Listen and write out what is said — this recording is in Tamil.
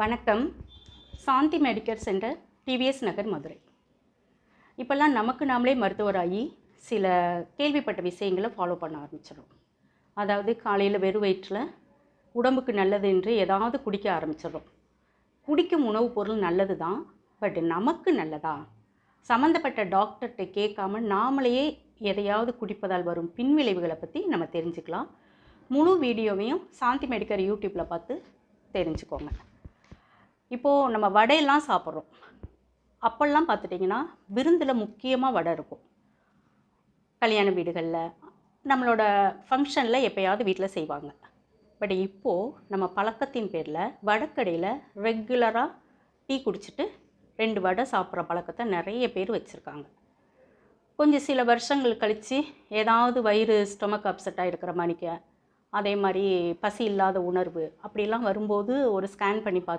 வணக்கம். Shanti medical centre TVS Nagar Madurai. இப்போல்லாம் நமக்கு நாமளே மருத்துவராகி சில கேள்விப்பட்ட விஷயங்களை ஃபாலோ பண்ண ஆரம்பிச்சிடும் அதாவது காலையில் வெறும் வயிற்றில் உடம்புக்கு நல்லது என்று ஏதாவது குடிக்க ஆரம்பிச்சிடும் குடிக்கும் உணவுப் பொருள் நல்லது தான் பட் நமக்கு நல்லதா? சம்மந்தப்பட்ட டாக்டர்கிட்ட கேட்காம நாமளையே எதையாவது குடிப்பதால் வரும் பின்விளைவுகளை பற்றி நம்ம தெரிஞ்சுக்கலாம். முழு வீடியோவையும் சாந்தி மெடிக்கல் யூடியூப்பில் பார்த்து தெரிஞ்சுக்கோங்க. இப்போது நம்ம வடையெல்லாம் சாப்பிட்றோம். அப்போல்லாம் பார்த்துட்டிங்கன்னா விருந்தில் முக்கியமாக வடை இருக்கும். கல்யாண வீடுகளில் நம்மளோட ஃபங்க்ஷனில் எப்போயாவது வீட்டில் செய்வாங்க. பட் இப்போது நம்ம பழக்கத்தின் பேரில் வடக்கடையில் ரெகுலராக டீ குடிச்சிட்டு ரெண்டு வடை சாப்பிட்ற பழக்கத்தை நிறைய பேர் வச்சுருக்காங்க. கொஞ்சம் சில வருஷங்கள் கழித்து ஏதாவது வயிறு ஸ்டொமக் அப்செட்டாக இருக்கிற மாதிரிக்க அதே மாதிரி பசி இல்லாத உணர்வு அப்படிலாம் வரும்போது ஒரு ஸ்கேன் பண்ணி பார்த்து